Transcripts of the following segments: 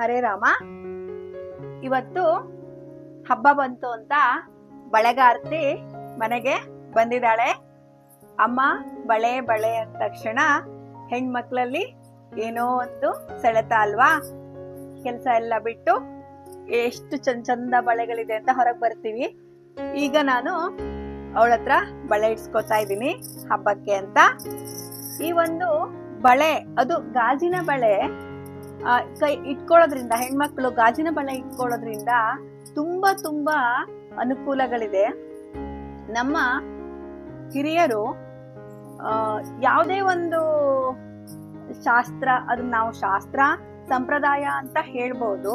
ಹರೇ ರಾಮ. ಇವತ್ತು ಹಬ್ಬ ಬಂತು ಅಂತ ಬಳೆಗಾರ್ತಿ ಮನೆಗೆ ಬಂದಿದ್ದಾಳೆ. ಅಮ್ಮ ಬಳೆ ಬಳೆ ಅಂದ ತಕ್ಷಣ ಹೆಣ್ಮಕ್ಳಲ್ಲಿ ಏನೋ ಒಂದು ಸೆಳೆತ ಅಲ್ವಾ? ಕೆಲಸ ಎಲ್ಲ ಬಿಟ್ಟು ಎಷ್ಟು ಚಂದ ಚಂದ ಬಳೆಗಳಿದೆ ಅಂತ ಹೊರಗೆ ಬರ್ತೀವಿ. ಈಗ ನಾನು ಅವಳ ಹತ್ರ ಬಳೆ ಇಡ್ಸ್ಕೊತಾ ಇದ್ದೀನಿ ಹಬ್ಬಕ್ಕೆ ಅಂತ. ಈ ಒಂದು ಬಳೆ, ಅದು ಗಾಜಿನ ಬಳೆ ಕೈ ಇಟ್ಕೊಳ್ಳೋದ್ರಿಂದ, ಹೆಣ್ಮಕ್ಳು ಗಾಜಿನ ಬಳೆ ಇಟ್ಕೊಳ್ಳೋದ್ರಿಂದ ತುಂಬಾ ತುಂಬಾ ಅನುಕೂಲಗಳಿದೆ. ನಮ್ಮ ಹಿರಿಯರು ಯಾವುದೇ ಒಂದು ಶಾಸ್ತ್ರ ಅದನ್ನ ನಾವು ಶಾಸ್ತ್ರ, ಸಂಪ್ರದಾಯ ಅಂತ ಹೇಳ್ಬೋದು.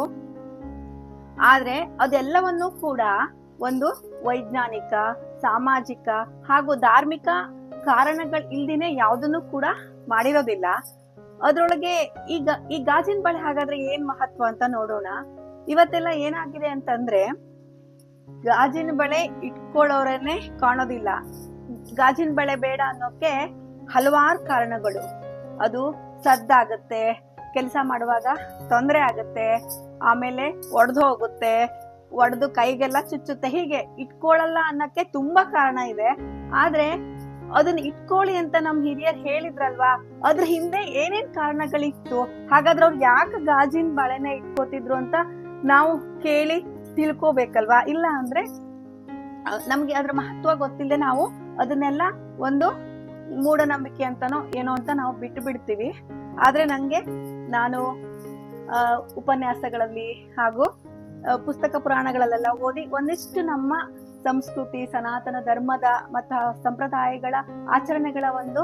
ಆದ್ರೆ ಅದೆಲ್ಲವನ್ನು ಕೂಡ ಒಂದು ವೈಜ್ಞಾನಿಕ, ಸಾಮಾಜಿಕ ಹಾಗೂ ಧಾರ್ಮಿಕ ಕಾರಣಗಳು ಇಲ್ದಿನೇ ಯಾವುದನ್ನು ಕೂಡ ಮಾಡಿರೋದಿಲ್ಲ. ಅದ್ರೊಳಗೆ ಈಗ ಈ ಗಾಜಿನ ಬಳೆ ಹಾಗಾದ್ರೆ ಏನ್ ಮಹತ್ವ ಅಂತ ನೋಡೋಣ. ಇವತ್ತೆಲ್ಲ ಏನಾಗಿದೆ ಅಂತಂದ್ರೆ, ಗಾಜಿನ ಬಳೆ ಇಟ್ಕೊಳ್ಳೋರನ್ನೇ ಕಾಣೋದಿಲ್ಲ. ಗಾಜಿನ ಬಳೆ ಬೇಡ ಅನ್ನೋಕೆ ಹಲವಾರು ಕಾರಣಗಳು. ಅದು ಸದ್ದಾಗತ್ತೆ, ಕೆಲಸ ಮಾಡುವಾಗ ತೊಂದರೆ ಆಗುತ್ತೆ, ಆಮೇಲೆ ಒಡೆದು ಹೋಗುತ್ತೆ, ಒಡೆದು ಕೈಗೆಲ್ಲ ಚುಚ್ಚುತ್ತೆ. ಹೀಗೆ ಇಟ್ಕೊಳ್ಳಲ್ಲ ಅನ್ನಕ್ಕೆ ತುಂಬಾ ಕಾರಣ ಇದೆ. ಆದ್ರೆ ಅದನ್ನ ಇಟ್ಕೊಳ್ಳಿ ಅಂತ ನಮ್ ಹಿರಿಯರ್ ಹೇಳಿದ್ರಲ್ವಾ? ಅದ್ರ ಹಿಂದೆ ಏನೇನ್ ಕಾರಣಗಳಿತ್ತು? ಹಾಗಾದ್ರೆ ಅವ್ರು ಯಾಕೆ ಗಾಜಿನ ಬಳೆನ ಇಟ್ಕೋತಿದ್ರು ಅಂತ ನಾವು ಕೇಳಿ ತಿಳ್ಕೋಬೇಕಲ್ವಾ? ಇಲ್ಲ ಅಂದ್ರೆ ನಮ್ಗೆ ಅದ್ರ ಮಹತ್ವ ಗೊತ್ತಿಲ್ಲದೆ ನಾವು ಅದನ್ನೆಲ್ಲ ಒಂದು ಮೂಢನಂಬಿಕೆ ಅಂತನೋ ಏನೋ ಅಂತ ನಾವು ಬಿಟ್ಟು ಬಿಡ್ತೀವಿ. ಆದ್ರೆ ನಂಗೆ ನಾನು ಉಪನ್ಯಾಸಗಳಲ್ಲಿ ಹಾಗೂ ಪುಸ್ತಕ ಪುರಾಣಗಳಲ್ಲೆಲ್ಲ ಓದಿ ಒಂದಿಷ್ಟು ನಮ್ಮ ಸಂಸ್ಕೃತಿ, ಸನಾತನ ಧರ್ಮದ ಮತ್ತ ಸಂಪ್ರದಾಯಗಳ ಆಚರಣೆಗಳ ಒಂದು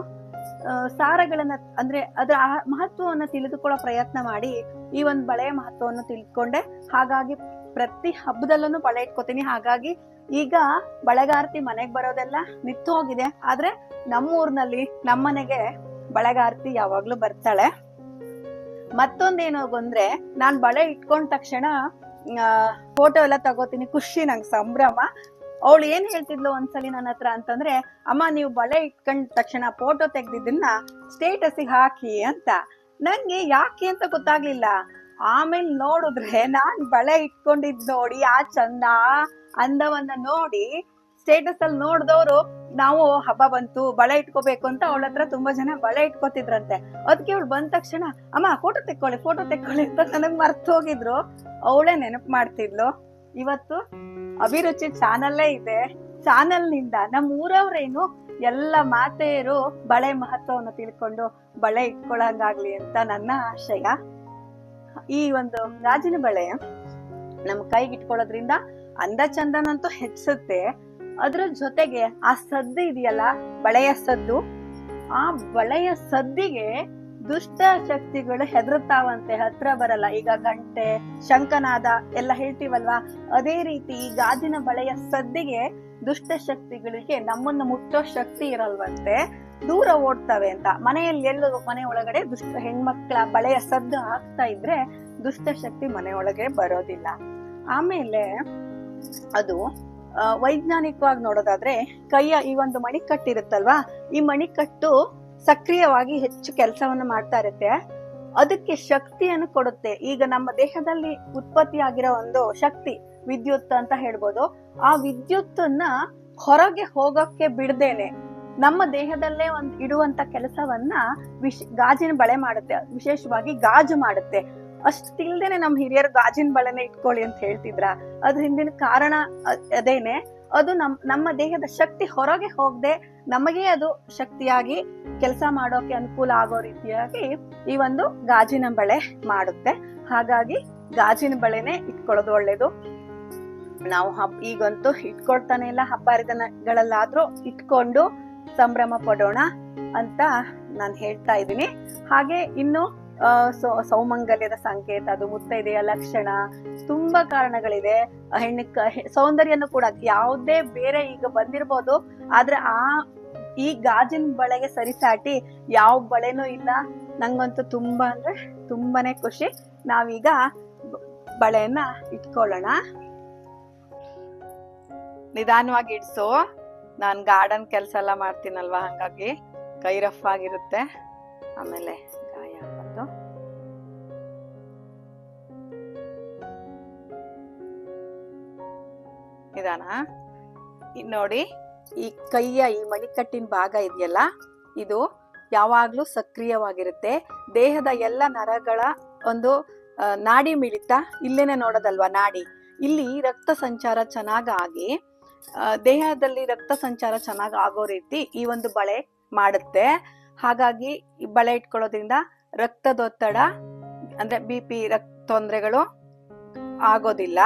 ಸಾರಗಳನ್ನ, ಅಂದ್ರೆ ಅದರ ಮಹತ್ವವನ್ನು ಮಹತ್ವವನ್ನ ತಿಳಿದುಕೊಳ್ಳೋ ಪ್ರಯತ್ನ ಮಾಡಿ ಈ ಒಂದು ಬಳೆಯ ಮಹತ್ವವನ್ನು ತಿಳ್ಕೊಂಡೆ. ಹಾಗಾಗಿ ಪ್ರತಿ ಹಬ್ಬದಲ್ಲೂ ಬಳೆ ಇಟ್ಕೋತೀನಿ. ಹಾಗಾಗಿ ಈಗ ಬಳೆಗಾರ್ತಿ ಮನೆಗೆ ಬರೋದೆಲ್ಲ ನಿಂತು ಹೋಗಿದೆ. ಆದ್ರೆ ನಮ್ಮೂರ್ನಲ್ಲಿ, ನಮ್ಮನೆಗೆ ಬಳೆಗಾರ್ತಿ ಯಾವಾಗ್ಲೂ ಬರ್ತಾಳೆ. ಮತ್ತೊಂದೇನು ಅಂದ್ರೆ ನಾನ್ ಬಳೆ ಇಟ್ಕೊಂಡ ತಕ್ಷಣ ಫೋಟೋ ಎಲ್ಲ ತಗೋತೀನಿ. ಖುಷಿ ನಂಗೆ ಸಂಭ್ರಮ. ಅವಳು ಏನ್ ಹೇಳ್ತಿದ್ಲು ಒಂದ್ಸಲಿ ನನ್ನ ಹತ್ರ ಅಂತಂದ್ರೆ, ಅಮ್ಮ, ನೀವು ಬಳೆ ಇಟ್ಕೊಂಡ ತಕ್ಷಣ ಫೋಟೋ ತೆಗ್ದಿದ್ದನ್ನ ಸ್ಟೇಟಸ್ಗೆ ಹಾಕಿ ಅಂತ. ನಂಗೆ ಯಾಕೆ ಅಂತ ಗೊತ್ತಾಗ್ಲಿಲ್ಲ. ಆಮೇಲೆ ನೋಡಿದ್ರೆ ನಾನ್ ಬಳೆ ಇಟ್ಕೊಂಡಿದ್ ನೋಡಿ, ಆ ಚಂದ ಅಂದವನ್ನ ನೋಡಿ ಸ್ಟೇಟಸ್ ಅಲ್ಲಿ ನೋಡಿದವರು, ನಾವು ಹಬ್ಬ ಬಂತು, ಬಳೆ ಇಟ್ಕೋಬೇಕು ಅಂತ ಅವಳ ಹತ್ರ ತುಂಬಾ ಜನ ಬಳೆ ಇಟ್ಕೋತಿದ್ರಂತೆ. ಅದಕ್ಕೆ ಅವಳು ಬಂದ ತಕ್ಷಣ, ಅಮ್ಮ ಫೋಟೋ ತೆಕ್ಕೊಳ್ಳಿ ಫೋಟೋ ತೆಕ್ಕೊಳ್ಳಿ ಅಂತ ನನಗ್ ಮರ್ತು ಹೋಗಿದ್ರು. ಅವಳೇ ನೆನಪು ಮಾಡ್ತಿದ್ಲು. ಇವತ್ತು ಅಭಿರುಚಿ ಚಾನಲ್ಲೇ ಇದೆ. ಚಾನಲ್ನಿಂದ ನಮ್ಮ ಊರವ್ರೇನು ಎಲ್ಲ ಮಾತೆಯರು ಬಳೆ ಮಹತ್ವವನ್ನು ತಿಳ್ಕೊಂಡು ಬಳೆ ಇಟ್ಕೊಳ್ಳಂಗಾಗ್ಲಿ ಅಂತ ನನ್ನ ಆಶಯ. ಈ ಒಂದು ಗಾಜಿನ ಬಳೆ ನಮ್ಮ ಕೈಗೆ ಇಟ್ಕೊಳ್ಳೋದ್ರಿಂದ ಅಂದ ಚಂದನಂತೂ ಹೆಚ್ಚುತ್ತೆ. ಅದ್ರ ಜೊತೆಗೆ ಆ ಸದ್ದು ಇದೆಯಲ್ಲ, ಬಳೆಯ ಸದ್ದು. ಆ ಬಳೆಯ ಸದ್ದಿಗೆ ದುಷ್ಟ ಶಕ್ತಿಗಳು ಹೆದರುತ್ತಾವಂತೆ, ಹತ್ರ ಬರಲ್ಲ. ಈಗ ಗಂಟೆ, ಶಂಕನಾದ ಎಲ್ಲ ಹೇಳ್ತೀವಲ್ವಾ? ಅದೇ ರೀತಿ ಈ ಗಾಜಿನ ಬಳೆಯ ಸದ್ದಿಗೆ ದುಷ್ಟ ಶಕ್ತಿಗಳಿಗೆ ನಮ್ಮನ್ನು ಮುಟ್ಟೋ ಶಕ್ತಿ ಇರಲ್ವಂತೆ. ದೂರ ಓಡ್ತವೆ ಅಂತ. ಮನೆಯಲ್ಲಿ ಎಲ್ಲರೂ ಮನೆ ಒಳಗಡೆ ದುಷ್ಟ ಹೆಣ್ಮಕ್ಳ ಬಳೆಯ ಸದ್ದು ಆಗ್ತಾ ಇದ್ರೆ ದುಷ್ಟ ಶಕ್ತಿ ಮನೆಯೊಳಗೆ ಬರೋದಿಲ್ಲ. ಆಮೇಲೆ ಅದು ವೈಜ್ಞಾನಿಕವಾಗಿ ನೋಡೋದಾದ್ರೆ ಕೈಯ ಈ ಒಂದು ಮಣಿಕಟ್ಟಿರುತ್ತಲ್ವಾ ಈ ಮಣಿಕಟ್ಟು ಸಕ್ರಿಯವಾಗಿ ಹೆಚ್ಚು ಕೆಲಸವನ್ನು ಮಾಡ್ತಾ ಇರುತ್ತೆ. ಅದಕ್ಕೆ ಶಕ್ತಿಯನ್ನು ಕೊಡುತ್ತೆ. ಈಗ ನಮ್ಮ ದೇಹದಲ್ಲಿ ಉತ್ಪತ್ತಿ ಆಗಿರೋ ಒಂದು ಶಕ್ತಿ ವಿದ್ಯುತ್ ಅಂತ ಹೇಳ್ಬೋದು. ಆ ವಿದ್ಯುತ್ತನ್ನ ಹೊರಗೆ ಹೋಗಕ್ಕೆ ಬಿಡ್ದೇನೆ ನಮ್ಮ ದೇಹದಲ್ಲೇ ಒಂದು ಇಡುವಂತ ಕೆಲಸವನ್ನ ವಿಶ್, ಗಾಜಿನ ಬಳೆ ಮಾಡುತ್ತೆ. ವಿಶೇಷವಾಗಿ ಗಾಜು ಮಾಡುತ್ತೆ. ಅಷ್ಟಿಲ್ದೇನೆ ನಮ್ಮ ಹಿರಿಯರು ಗಾಜಿನ ಬಳೆನೆ ಇಟ್ಕೊಳ್ಳಿ ಅಂತ ಹೇಳ್ತಿದ್ರ. ಅದ್ರ ಹಿಂದಿನ ಕಾರಣ ಅದೇನೆ. ಅದು ನಮ್, ನಮ್ಮ ದೇಹದ ಶಕ್ತಿ ಹೊರಗೆ ಹೋಗದೆ ನಮಗೆ ಅದು ಶಕ್ತಿಯಾಗಿ ಕೆಲಸ ಮಾಡೋಕೆ ಅನುಕೂಲ ಆಗೋ ರೀತಿಯಾಗಿ ಈ ಒಂದು ಗಾಜಿನ ಬಳೆ ಮಾಡುತ್ತೆ. ಹಾಗಾಗಿ ಗಾಜಿನ ಬಳೆನೆ ಇಟ್ಕೊಳ್ಳೋದು ಒಳ್ಳೇದು. ನಾವು ಹಬ್, ಈಗಂತೂ ಇಟ್ಕೊಳ್ತಾನೆ ಇಲ್ಲ, ಹಬ್ಬ ಹರಿದನಗಳಲ್ಲಾದ್ರೂ ಇಟ್ಕೊಂಡು ಸಂಭ್ರಮ ಪಡೋಣ ಅಂತ ನಾನು ಹೇಳ್ತಾ ಇದ್ದೀನಿ. ಹಾಗೆ ಇನ್ನು ಸೌ- ಸೌಮಂಗಲ್ಯದ ಸಂಕೇತ, ಅದು ಮುತ್ತೈದೆಯ ಲಕ್ಷಣ, ತುಂಬಾ ಕಾರಣಗಳಿದೆ. ಹೆಣ್ಣು ಸೌಂದರ್ಯನು ಕೂಡ ಯಾವುದೇ ಬೇರೆ ಈಗ ಬಂದಿರ್ಬೋದು, ಆದ್ರೆ ಆ, ಈ ಗಾಜಿನ ಬಳೆಗೆ ಸರಿಸಾಟಿ ಯಾವ ಬಳೆನೂ ಇಲ್ಲ. ನಂಗಂತೂ ತುಂಬಾ ಅಂದ್ರೆ ತುಂಬಾನೇ ಖುಷಿ. ನಾವೀಗ ಬಳೆಯನ್ನ ಇಟ್ಕೊಳ್ಳೋಣ. ನಿಧಾನವಾಗಿ ಇಡ್ಸು. ನಾನು ಗಾರ್ಡನ್ ಕೆಲಸ ಎಲ್ಲ ಮಾಡ್ತೀನಲ್ವಾ, ಹಂಗಾಗಿ ಕೈ ರಫ್ ಆಗಿರುತ್ತೆ. ಆಮೇಲೆ ನಿಧಾನ ನೋಡಿ, ಈ ಕೈಯ ಈ ಮಣಿಕಟ್ಟಿನ ಭಾಗ ಇದೆಯಲ್ಲ, ಇದು ಯಾವಾಗಲೂ ಸಕ್ರಿಯವಾಗಿರುತ್ತೆ. ದೇಹದ ಎಲ್ಲ ನರಗಳ ಒಂದು ನಾಡಿ ಮಿಳಿತ ಇಲ್ಲೇನೆ ನೋಡೋದಲ್ವಾ ನಾಡಿ? ಇಲ್ಲಿ ರಕ್ತ ಸಂಚಾರ ಚೆನ್ನಾಗಿ ಆಗಿ ದೇಹದಲ್ಲಿ ರಕ್ತ ಸಂಚಾರ ಚೆನ್ನಾಗಿ ಆಗೋ ರೀತಿ ಈ ಒಂದು ಬಳೆ ಮಾಡುತ್ತೆ. ಹಾಗಾಗಿ ಈ ಬಳೆ ಇಟ್ಕೊಳ್ಳೋದ್ರಿಂದ ರಕ್ತದೊತ್ತಡ, ಅಂದ್ರೆ ಬಿ ಪಿ ರಕ್ತ ತೊಂದರೆಗಳು ಆಗೋದಿಲ್ಲ.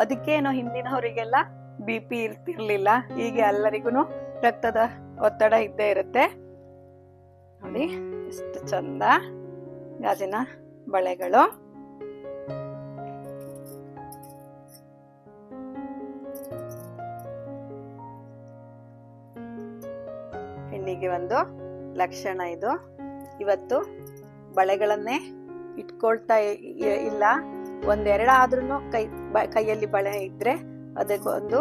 ಅದಕ್ಕೇನೋ ಹಿಂದಿನವರಿಗೆಲ್ಲ ಬಿ ಪಿ ಇರ್ತಿರ್ಲಿಲ್ಲ, ಹೀಗೆ ಎಲ್ಲರಿಗೂ ರಕ್ತದ ಒತ್ತಡ ಇದ್ದೇ ಇರುತ್ತೆ. ನೋಡಿ, ಎಷ್ಟು ಚಂದ ಗಾಜಿನ ಬಳೆಗಳು. ಹೆಣ್ಣಿಗೆ ಒಂದು ಲಕ್ಷಣ ಇದು. ಇವತ್ತು ಬಳೆಗಳನ್ನೇ ಇಟ್ಕೊಳ್ತಾ ಇಲ್ಲ. ಒಂದೆರಡಾದ್ರೂ ಕೈ, ಬ- ಕೈಯಲ್ಲಿ ಬಳೆ ಇದ್ರೆ ಅದಕ್ಕೊಂದು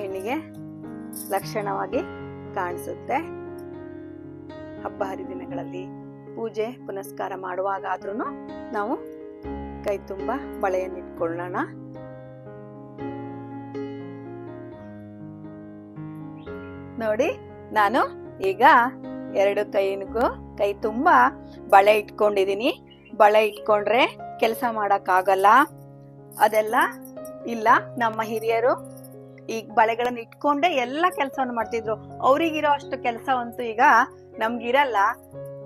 ಹೆಣ್ಣಿಗೆ ಲಕ್ಷಣವಾಗಿ ಕಾಣಿಸುತ್ತೆ. ಹಬ್ಬ ಹರಿದಿನಗಳಲ್ಲಿ ಪೂಜೆ, ಪುನಸ್ಕಾರ ಮಾಡುವಾಗಾದ್ರೂ ನಾವು ಕೈ ತುಂಬ ಬಳೆಯನ್ನಿಟ್ಕೊಳ್ಳೋಣ. ನೋಡಿ, ನಾನು ಈಗ ಎರಡು ಕೈನಿಗೂ ಕೈ ತುಂಬ ಬಳೆ ಇಟ್ಕೊಂಡಿದೀನಿ ಬಳೆ ಇಟ್ಕೊಂಡ್ರೆ ಕೆಲಸ ಮಾಡಕ್ಕಾಗಲ್ಲ. ಅದೆಲ್ಲ ಇಲ್ಲ, ನಮ್ಮ ಹಿರಿಯರು ಈ ಬಳೆಗಳನ್ನ ಇಟ್ಕೊಂಡೇ ಎಲ್ಲ ಕೆಲಸವನ್ನು ಮಾಡ್ತಿದ್ರು. ಅವ್ರಿಗಿರೋ ಅಷ್ಟು ಕೆಲಸವಂತೂ ಈಗ ನಮ್ಗಿರಲ್ಲ.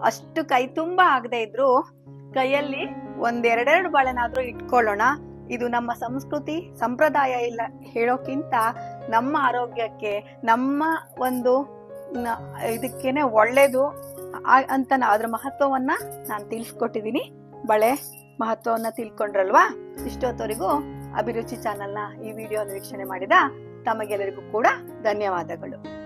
ಅಷ್ಟು ಕೈ ತುಂಬಾ ಆಗದೆ ಇದ್ರು ಕೈಯಲ್ಲಿ ಒಂದೆರಡೆರಡು ಬಳೆನಾದ್ರೂ ಇಟ್ಕೊಳ್ಳೋಣ. ಇದು ನಮ್ಮ ಸಂಸ್ಕೃತಿ, ಸಂಪ್ರದಾಯ ಇಲ್ಲ ಹೇಳೋಕ್ಕಿಂತ ನಮ್ಮ ಆರೋಗ್ಯಕ್ಕೆ, ನಮ್ಮ ಒಂದು ಇದಕ್ಕೇನೆ ಒಳ್ಳೇದು. ಅಂತ ನಾ- ಅದ್ರ ಮಹತ್ವವನ್ನ ನಾನು ತಿಳಿಸ್ಕೊಟ್ಟಿದ್ದೀನಿ ಬಳೆ ಮಹತ್ವವನ್ನ ತಿಳ್ಕೊಂಡ್ರಲ್ವಾ? ಇಷ್ಟೊತ್ತವರೆಗೂ ಅಭಿರುಚಿ ಚಾನೆಲ್ನ ಈ ವಿಡಿಯೋ ವೀಕ್ಷಣೆ ಮಾಡಿದ ತಮಗೆಲ್ಲರಿಗೂ ಕೂಡ ಧನ್ಯವಾದಗಳು.